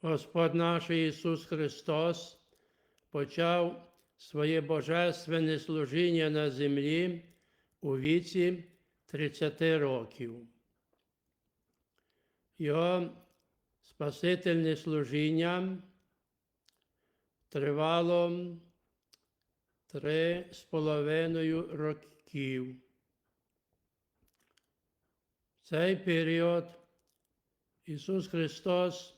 Господь наш Ісус Христос почав своє божественне служіння на землі у віці 30 років. Його спасительне служіння тривало три з половиною років. В цей період Ісус Христос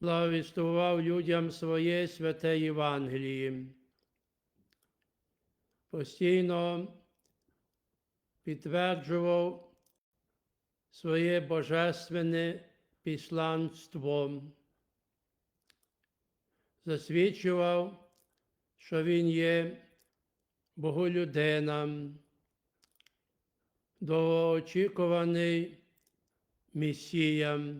благовістував людям своє святе Євангеліє. Постійно підтверджував своє божественне післанство, засвідчував, що Він є Боголюдина, довгоочікуваний Месія,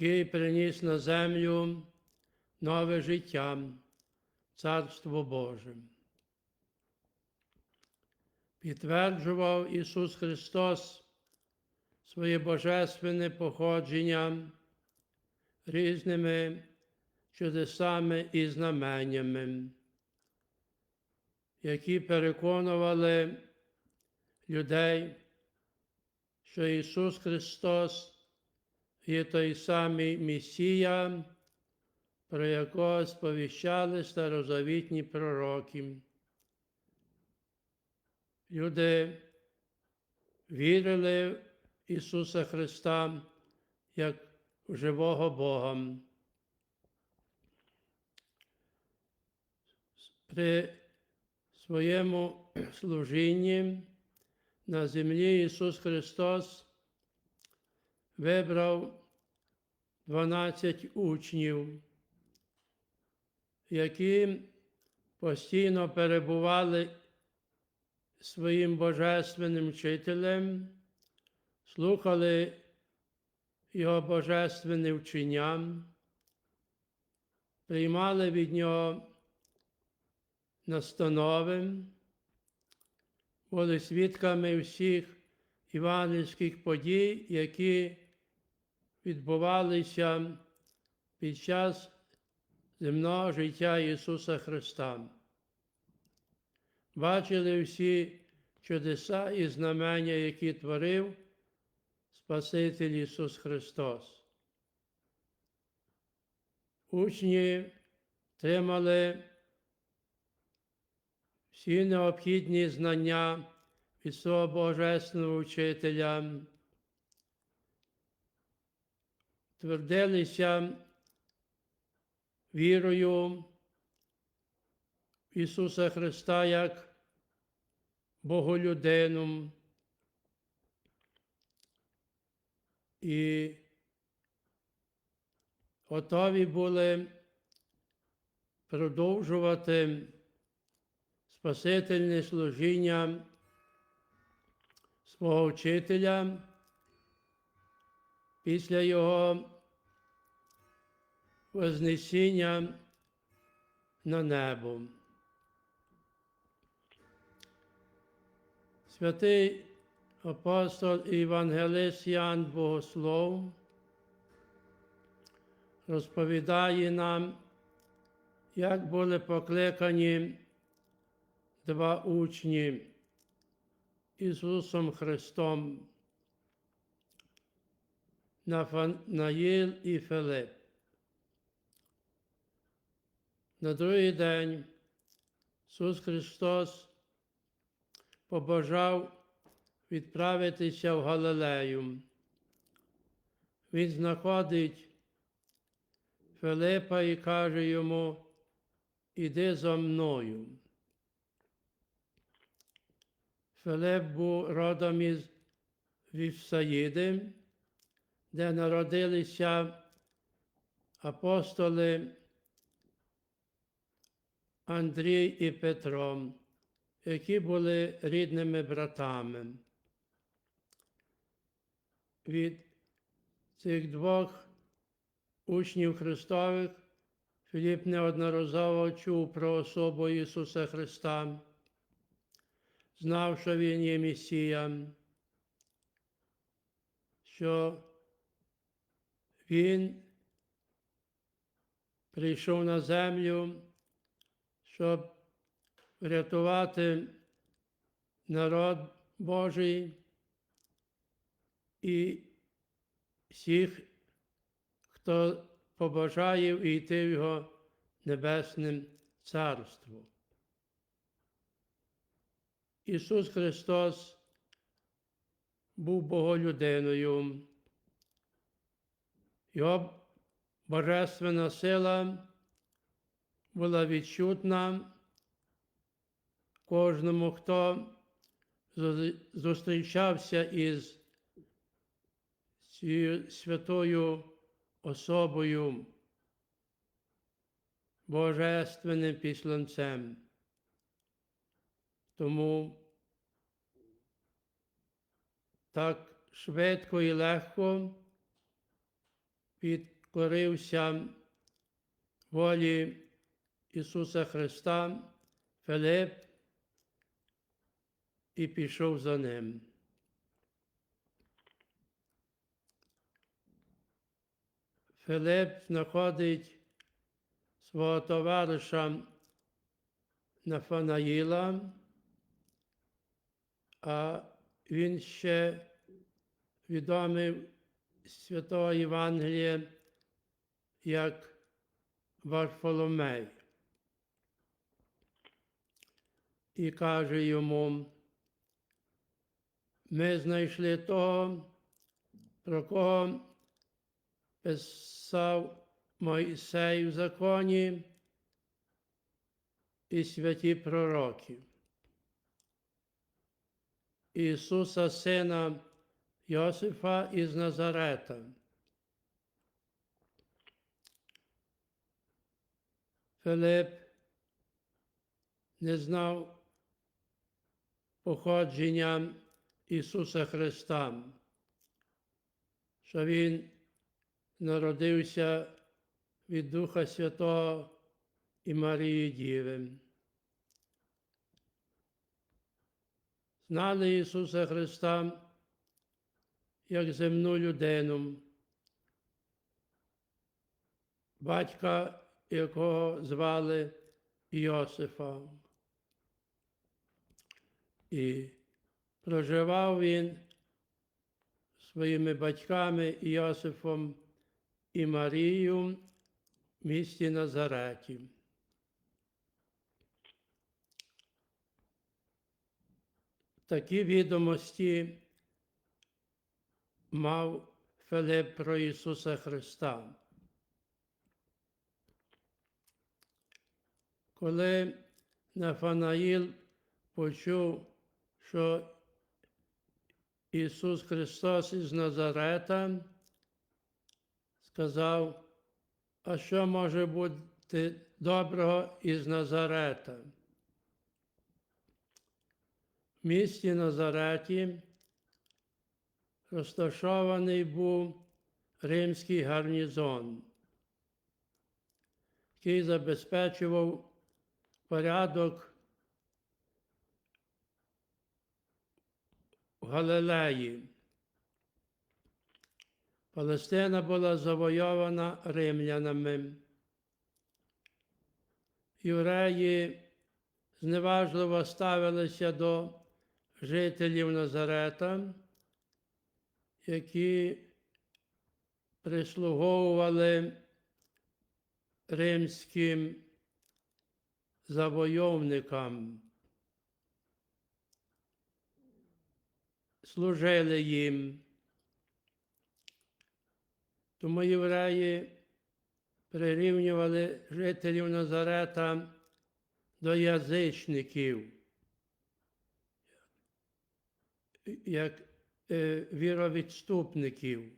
який приніс на землю нове життя, Царство Боже. Підтверджував Ісус Христос своє божественне походження різними чудесами і знаменнями, які переконували людей, що Ісус Христос є той самий Месія, про якого сповіщали старозавітні пророки. Люди вірили в Ісуса Христа як в живого Бога. При своєму служінні на землі Ісус Христос вибрав 12 учнів, які постійно перебували своїм божественним вчителем, слухали його божественне вчення, приймали від нього настанови, були свідками всіх івангельських подій, які відбувалися під час земного життя Ісуса Христа. Бачили всі чудеса і знамення, які творив Спаситель Ісус Христос. Учні тримали всі необхідні знання від свого Божественного вчителя, твердилися вірою в Ісуса Христа як Боголюдину і готові були продовжувати спасительне служіння свого вчителя після його вознесіння на небо. Святий апостол і Євангелист Ян Богослов розповідає нам, як були покликані два учні Ісусом Христом Нафанаїл і Филип. На другий день Ісус Христос побажав відправитися в Галилею. Він знаходить Филипа і каже йому, іди за мною. Филип був родом із Вівсаїди, де народилися апостоли Андрій і Петро, які були рідними братами. Від цих двох учнів Христових Філіп неодноразово чув про особу Ісуса Христа, знав, що Він є Месія, що Він прийшов на землю, щоб врятувати народ Божий і всіх, хто побажає війти в Його Небесне Царство. Ісус Христос був Боголюдиною. Його божественна сила була відчутна кожному, хто зустрічався із цією святою особою, божественним післанцем. Тому так швидко і легко підкорився волі Ісуса Христа Филип і пішов за ним. Филип знаходить свого товариша Нафанаїла, а він ще відомий Святого Євангелія як Варфоломей. І каже йому, ми знайшли того, про кого писав Мойсей в законі і святі пророки. Ісуса Сина Йосифа із Назарета. Филип не знав походження Ісуса Христа, що Він народився від Духа Святого і Марії Діви. Знали Ісуса Христа як земну людину, батька, якого звали Йосифа. І проживав він своїми батьками Йосифом і Марією в місті Назареті. Такі відомості мав Филип про Ісуса Христа. Коли Нафанаїл почув, що Ісус Христос із Назарета, сказав, а що може бути доброго із Назарета? В місті Назареті розташований був римський гарнізон, який забезпечував порядок в Галилеї. Палестина була завойована римлянами. Євреї зневажливо ставилися до жителів Назарета, які прислуговували римським завойовникам, служили їм. Тому євреї прирівнювали жителів Назарета до язичників, як віровідступників,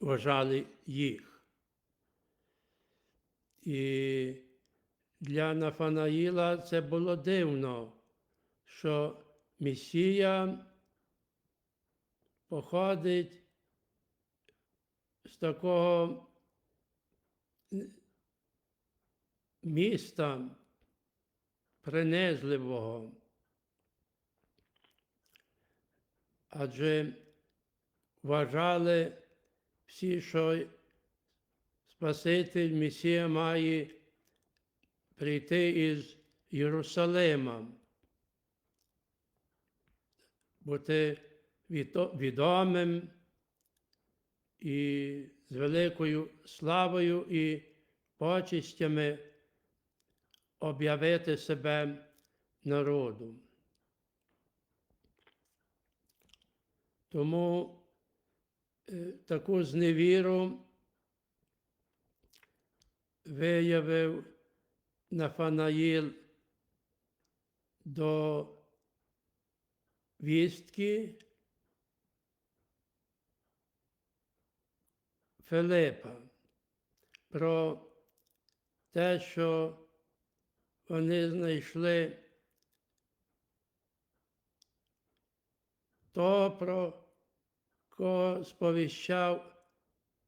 вважали їх. І для Нафанаїла це було дивно, що Месія походить з такого міста принизливого. Адже вважали всі, що Спаситель Месія має прийти із Єрусалима, бути відомим і з великою славою і почистями об'явити себе народу. Тому е, таку зневіру виявив Нафанаїл до вістки Филипа про те, що вони знайшли то, про кого сповіщав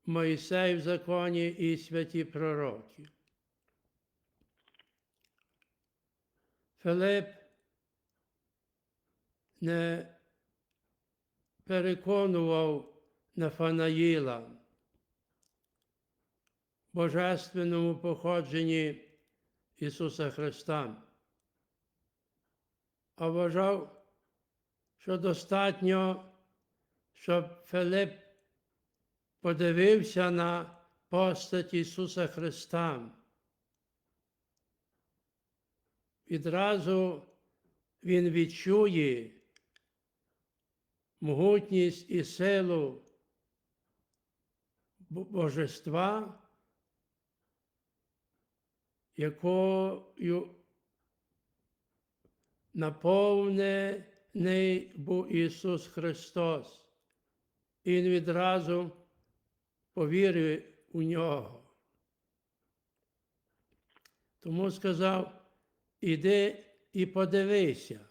Мойсей в законі і святі пророки. Филип не переконував Нафанаїла божественному походженні Ісуса Христа, а вважав, що достатньо, щоб Филип подивився на постать Ісуса Христа. Відразу Він відчує могутність і силу Божества, якою наповнений був Ісус Христос. І Він відразу повірив у нього. Тому сказав, іди і подивися.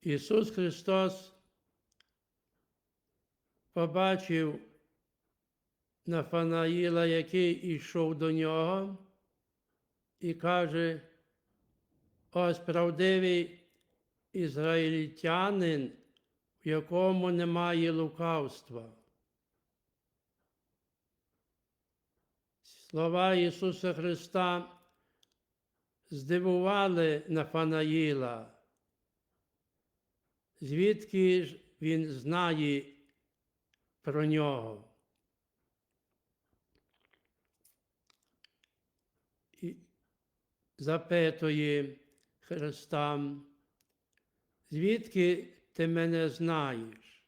Ісус Христос побачив Нафанаїла, який ішов до нього, і каже, ось правдивий ізраїльтянин, в якому немає лукавства. Слова Ісуса Христа здивували Нафанаїла, звідки ж він знає про нього. І запитує Христа, звідки ти мене знаєш?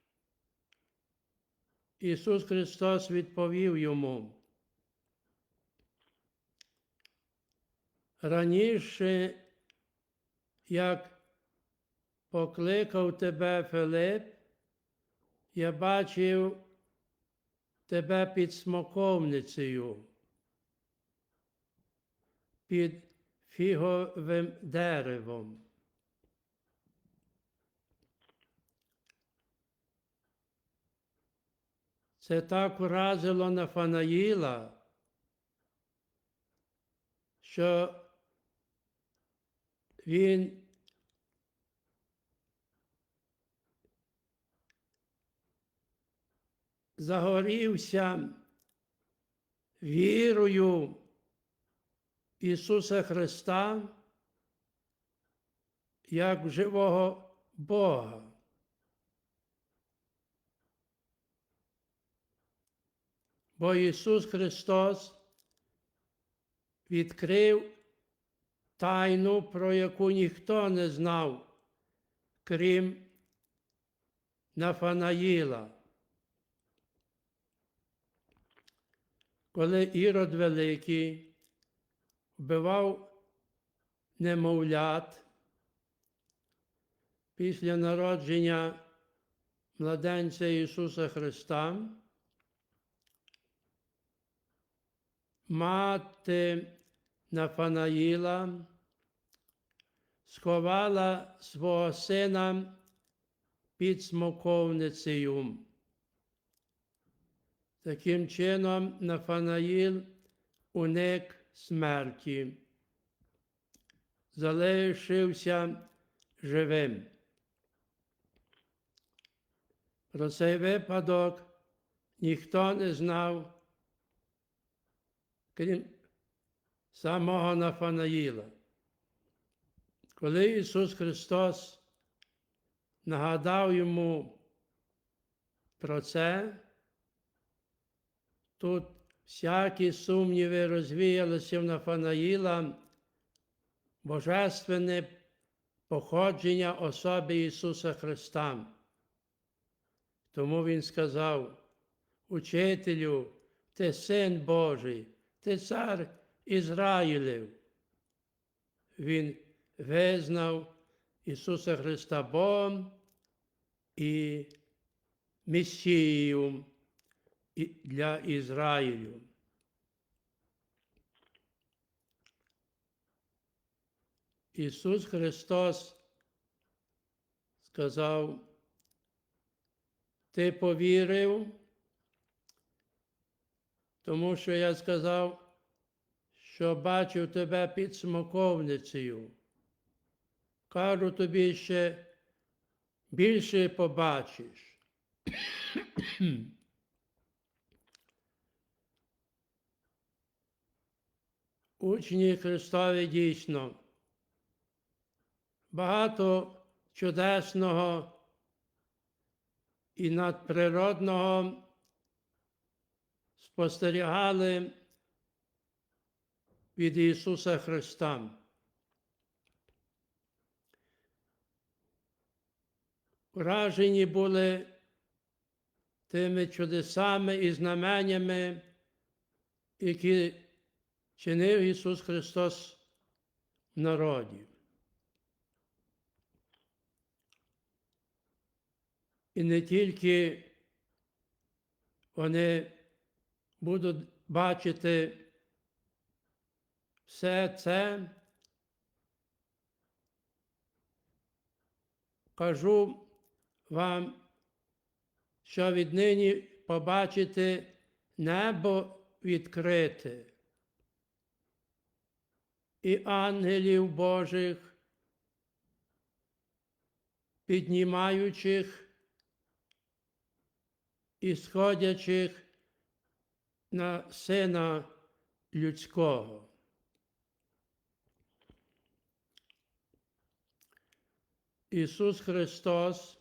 Ісус Христос відповів йому. Раніше, як покликав тебе Филип, я бачив тебе під смоковницею, під фіговим деревом. Це так вразило Нафанаїла, що він загорівся вірою Ісуса Христа як живого Бога. Бо Ісус Христос відкрив тайну, про яку ніхто не знав, крім Нафанаїла. Коли Ірод Великий вбивав немовлят після народження младенця Ісуса Христа, мати Нафанаїла сховала свого сина під смоковницею. Таким чином, Нафанаїл уник смерті, залишився живим. Про цей випадок ніхто не знав, крім самого Нафанаїла. Коли Ісус Христос нагадав йому про це, тут всякі сумніви розвіялися в Нафанаїла, божественне походження особи Ісуса Христа. Тому Він сказав, Учителю, ти син Божий, ти цар Ізраїлів. Він визнав Ісуса Христа Богом і Месією для Ізраїлю. Ісус Христос сказав, ти повірив, тому що я сказав, що бачив тебе під смоковницею. Кажу тобі ще більше побачиш. Учні Христові дійсно багато чудесного і надприродного спостерігали від Ісуса Христа. Вражені були тими чудесами і знаменнями, які чинив Ісус Христос в народі. І не тільки вони будуть бачити все це, кажу вам, що віднині побачите небо відкрите. І ангелів Божих, піднімаючих і сходячих на Сина Людського. Ісус Христос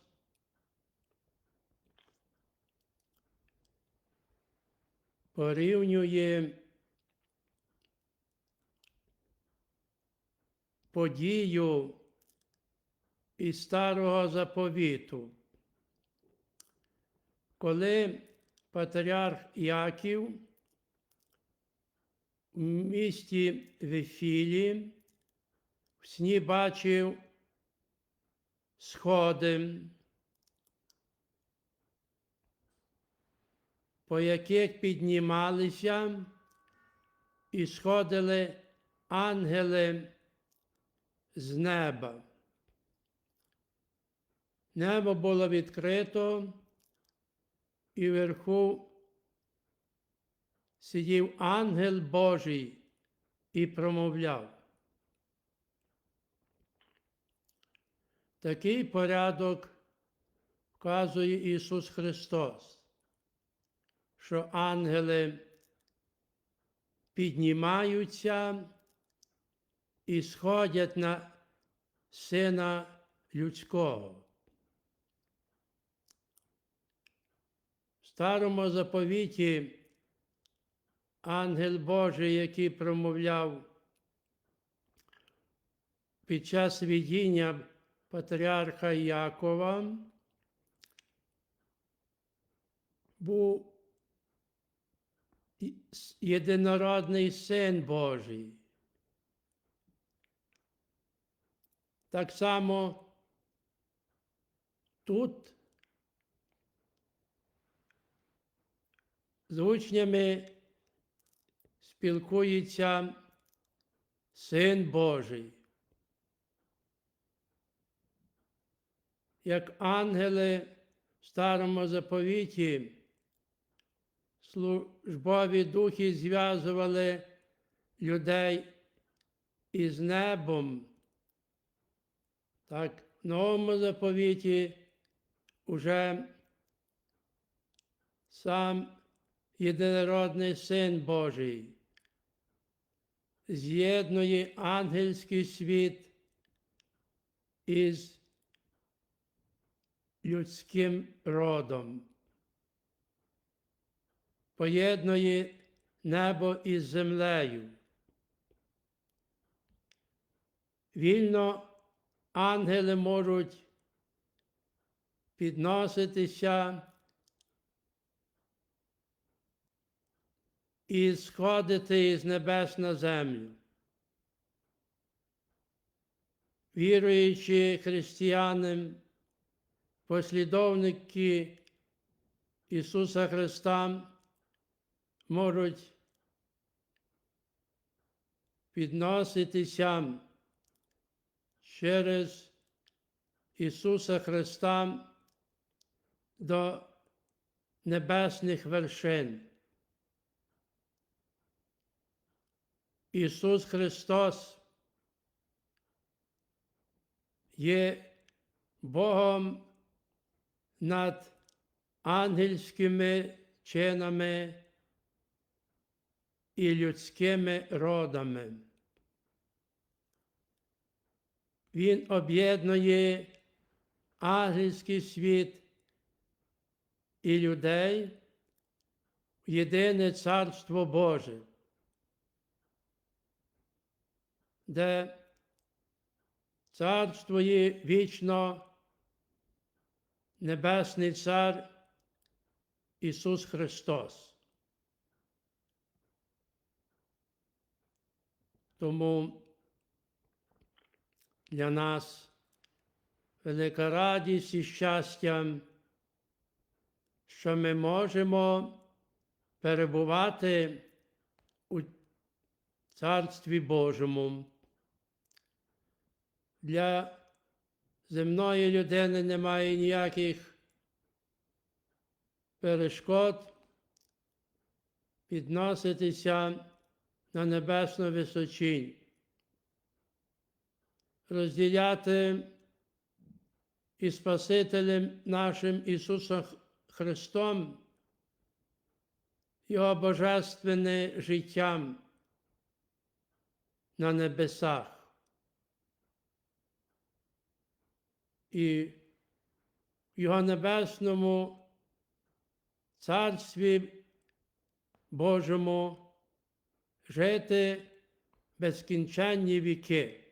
порівнює подію із старого заповіту, коли патріарх Яків в місті Вифілі в сні бачив сходи, по яких піднімалися і сходили ангели з неба. Небо було відкрито, і вверху сидів ангел Божий і промовляв. Такий порядок вказує Ісус Христос, що ангели піднімаються і сходять на Сина Людського. Старому заповіті ангел Божий, який промовляв під час видіння патріарха Якова, був єдинородний син Божий. Так само тут з учнями спілкується Син Божий. Як ангели в старому заповіті службові духи зв'язували людей із небом, так в новому заповіті уже сам єдинородний Син Божий, з'єднує ангельський світ із людським родом, поєднує небо із землею. Вільно ангели можуть підноситися і сходити із небес на землю. Віруючі християни, послідовники Ісуса Христа можуть підноситися через Ісуса Христа до небесних вершин. Ісус Христос є Богом над ангельськими чинами і людськими родами. Він об'єднує ангельський світ і людей в єдине Царство Боже, де царствує вічно Небесний Цар Ісус Христос. Тому для нас велика радість і щастя, що ми можемо перебувати у Царстві Божому. Для земної людини немає ніяких перешкод підноситися на небесну височінь, розділяти із Спасителем нашим Ісусом Христом Його божественне життя на небесах. І в Його небесному Царстві Божому жити безкінченні віки.